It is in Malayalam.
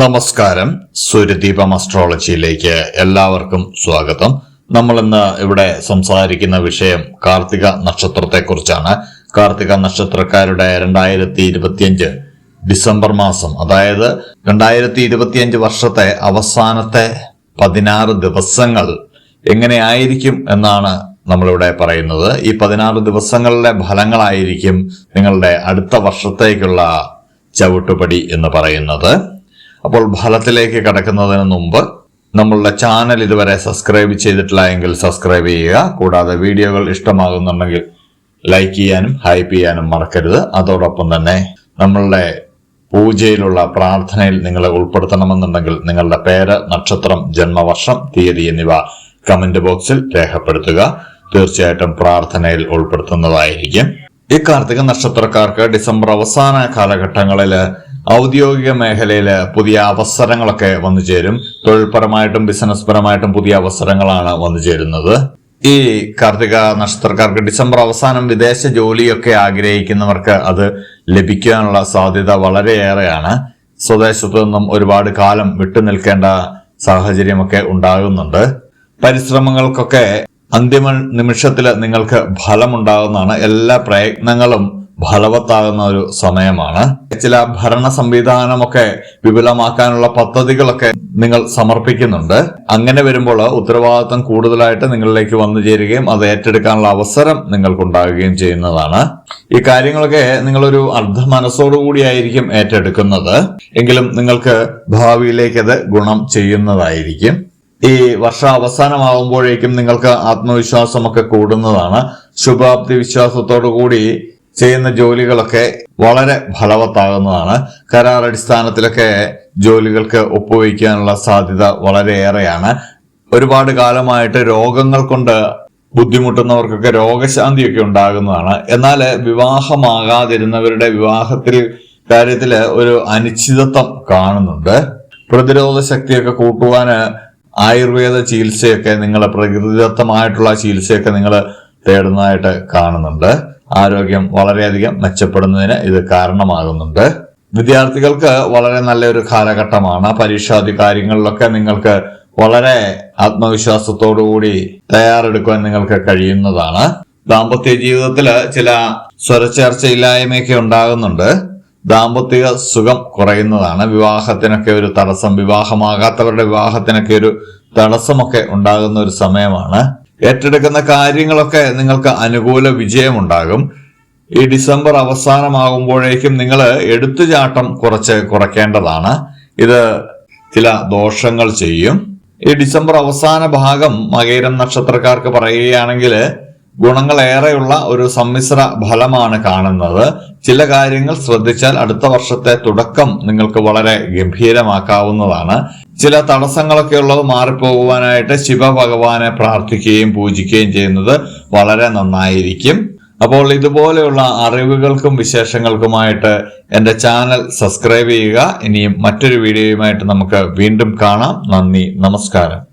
നമസ്കാരം. സൂര്യദീപം അസ്ട്രോളജിയിലേക്ക് എല്ലാവർക്കും സ്വാഗതം. നമ്മൾ ഇന്ന് ഇവിടെ സംസാരിക്കുന്ന വിഷയം കാർത്തിക നക്ഷത്രത്തെക്കുറിച്ചാണ്. കാർത്തിക നക്ഷത്രക്കാരുടെ രണ്ടായിരത്തി ഇരുപത്തിയഞ്ച് ഡിസംബർ മാസം അതായത് രണ്ടായിരത്തി ഇരുപത്തിയഞ്ച് വർഷത്തെ അവസാനത്തെ പതിനാറ് ദിവസങ്ങൾ എങ്ങനെയായിരിക്കും എന്നാണ് നമ്മളിവിടെ പറയുന്നത്. ഈ പതിനാറ് ദിവസങ്ങളിലെ ഫലങ്ങളായിരിക്കും നിങ്ങളുടെ അടുത്ത വർഷത്തേക്കുള്ള ചവിട്ടുപടി എന്ന് പറയുന്നത്. അപ്പോൾ ഫലത്തിലേക്ക് കടക്കുന്നതിന് മുമ്പ് നമ്മളുടെ ചാനൽ ഇതുവരെ സബ്സ്ക്രൈബ് ചെയ്തിട്ടില്ല എങ്കിൽ സബ്സ്ക്രൈബ് ചെയ്യുക. കൂടാതെ വീഡിയോകൾ ഇഷ്ടമാകുന്നുണ്ടെങ്കിൽ ലൈക്ക് ചെയ്യാനും ഹൈപ്പ് ചെയ്യാനും മറക്കരുത്. അതോടൊപ്പം തന്നെ നമ്മളുടെ പൂജയിലുള്ള പ്രാർത്ഥനയിൽ നിങ്ങളെ ഉൾപ്പെടുത്തണമെന്നുണ്ടെങ്കിൽ നിങ്ങളുടെ പേര് നക്ഷത്രം ജന്മവർഷം തീയതി എന്നിവ കമന്റ് ബോക്സിൽ രേഖപ്പെടുത്തുക. തീർച്ചയായിട്ടും പ്രാർത്ഥനയിൽ ഉൾപ്പെടുത്തുന്നതായിരിക്കും. ഈ കാർത്തിക നക്ഷത്രക്കാർക്ക് ഡിസംബർ അവസാന കാലഘട്ടങ്ങളിൽ ഔദ്യോഗിക മേഖലയിൽ പുതിയ അവസരങ്ങളൊക്കെ വന്നു ചേരും. തൊഴിൽപരമായിട്ടും ബിസിനസ് പരമായിട്ടും പുതിയ അവസരങ്ങളാണ് വന്നു ചേരുന്നത്. ഈ കാർത്തിക നക്ഷത്രക്കാർക്ക് ഡിസംബർ അവസാനം വിദേശ ജോലിയൊക്കെ ആഗ്രഹിക്കുന്നവർക്ക് അത് ലഭിക്കാനുള്ള സാധ്യത വളരെയേറെയാണ്. സ്വദേശത്തു നിന്നും ഒരുപാട് കാലം വിട്ടുനിൽക്കേണ്ട സാഹചര്യമൊക്കെ ഉണ്ടാകുന്നുണ്ട്. പരിശ്രമങ്ങൾക്കൊക്കെ അന്തിമ നിമിഷത്തിൽ നിങ്ങൾക്ക് ഫലമുണ്ടാകുന്നതാണ്. എല്ലാ പ്രയത്നങ്ങളും ഫലവത്താകുന്ന ഒരു സമയമാണ്. ചില ഭരണ സംവിധാനമൊക്കെ വിപുലമാക്കാനുള്ള പദ്ധതികളൊക്കെ നിങ്ങൾ സമർപ്പിക്കുന്നുണ്ട്. അങ്ങനെ വരുമ്പോൾ ഉത്തരവാദിത്വം കൂടുതലായിട്ട് നിങ്ങളിലേക്ക് വന്നു ചേരുകയും അത് ഏറ്റെടുക്കാനുള്ള അവസരം നിങ്ങൾക്കുണ്ടാകുകയും ചെയ്യുന്നതാണ്. ഈ കാര്യങ്ങളൊക്കെ നിങ്ങളൊരു അർദ്ധ മനസ്സോടുകൂടിയായിരിക്കും ഏറ്റെടുക്കുന്നത്. എങ്കിലും നിങ്ങൾക്ക് ഭാവിയിലേക്ക് അത് ഗുണം ചെയ്യുന്നതായിരിക്കും. ഈ വർഷ അവസാനമാകുമ്പോഴേക്കും നിങ്ങൾക്ക് ആത്മവിശ്വാസമൊക്കെ കൂടുന്നതാണ്. ശുഭാപ്തി വിശ്വാസത്തോടു കൂടി ചെയ്യുന്ന ജോലികളൊക്കെ വളരെ ഫലവത്താകുന്നതാണ്. കരാർ അടിസ്ഥാനത്തിലൊക്കെ ജോലികൾക്ക് ഒപ്പുവയ്ക്കാനുള്ള സാധ്യത വളരെയേറെയാണ്. ഒരുപാട് കാലമായിട്ട് രോഗങ്ങൾ കൊണ്ട് ബുദ്ധിമുട്ടുന്നവർക്കൊക്കെ രോഗശാന്തിയൊക്കെ ഉണ്ടാകുന്നതാണ്. എന്നാൽ വിവാഹമാകാതിരുന്നവരുടെ വിവാഹത്തിൽ കാര്യത്തിൽ ഒരു അനിശ്ചിതത്വം കാണുന്നുണ്ട്. പ്രതിരോധ ശക്തിയൊക്കെ കൂട്ടുവാന് ആയുർവേദ ചികിത്സയൊക്കെ നിങ്ങൾ പ്രകൃതിദത്തമായിട്ടുള്ള ചികിത്സയൊക്കെ നിങ്ങൾ തേടുന്നതായിട്ട് കാണുന്നുണ്ട്. ആരോഗ്യം വളരെയധികം മെച്ചപ്പെടുന്നതിന് ഇത് കാരണമാകുന്നുണ്ട്. വിദ്യാർത്ഥികൾക്ക് വളരെ നല്ലൊരു കാലഘട്ടമാണ്. പരീക്ഷാദി കാര്യങ്ങളിലൊക്കെ നിങ്ങൾക്ക് വളരെ ആത്മവിശ്വാസത്തോടുകൂടി തയ്യാറെടുക്കുവാൻ നിങ്ങൾക്ക് കഴിയുന്നതാണ്. ദാമ്പത്യ ജീവിതത്തിൽ ചില സ്വരച്ചേർച്ചയില്ലായ്മയൊക്കെ ഉണ്ടാകുന്നുണ്ട്. ദാമ്പത്യ സുഖം കുറയുന്നതാണ്. വിവാഹത്തിനൊക്കെ ഒരു തടസ്സം വിവാഹമാകാത്തവരുടെ വിവാഹത്തിനൊക്കെ ഒരു തടസ്സമൊക്കെ ഉണ്ടാകുന്ന ഒരു സമയമാണ്. ഏറ്റെടുക്കുന്ന കാര്യങ്ങളൊക്കെ നിങ്ങൾക്ക് അനുകൂല വിജയമുണ്ടാകും. ഈ ഡിസംബർ അവസാനമാകുമ്പോഴേക്കും നിങ്ങൾ എടുത്തുചാട്ടം കുറച്ച് കുറയ്ക്കേണ്ടതാണ്. ഇത് ചില ദോഷങ്ങൾ ചെയ്യും. ഈ ഡിസംബർ അവസാന ഭാഗം മകേരം നക്ഷത്രക്കാർക്ക് പറയുകയാണെങ്കിൽ ഗുണങ്ങളേറെയുള്ള ഒരു സമ്മിശ്ര ഫലമാണ് കാണുന്നത്. ചില കാര്യങ്ങൾ ശ്രദ്ധിച്ചാൽ അടുത്ത വർഷത്തെ തുടക്കം നിങ്ങൾക്ക് വളരെ ഗംഭീരമാക്കാവുന്നതാണ്. ചില തടസ്സങ്ങളൊക്കെ ഉള്ളത് മാറിപ്പോകുവാനായിട്ട് ശിവഭഗവാനെ പ്രാർത്ഥിക്കുകയും പൂജിക്കുകയും ചെയ്യുന്നത് വളരെ നന്നായിരിക്കും. അപ്പോൾ ഇതുപോലെയുള്ള അറിവുകൾക്കും വിശേഷങ്ങൾക്കുമായിട്ട് എന്റെ ചാനൽ സബ്സ്ക്രൈബ് ചെയ്യുക. ഇനിയും മറ്റൊരു വീഡിയോയുമായിട്ട് നമുക്ക് വീണ്ടും കാണാം. നന്ദി നമസ്കാരം.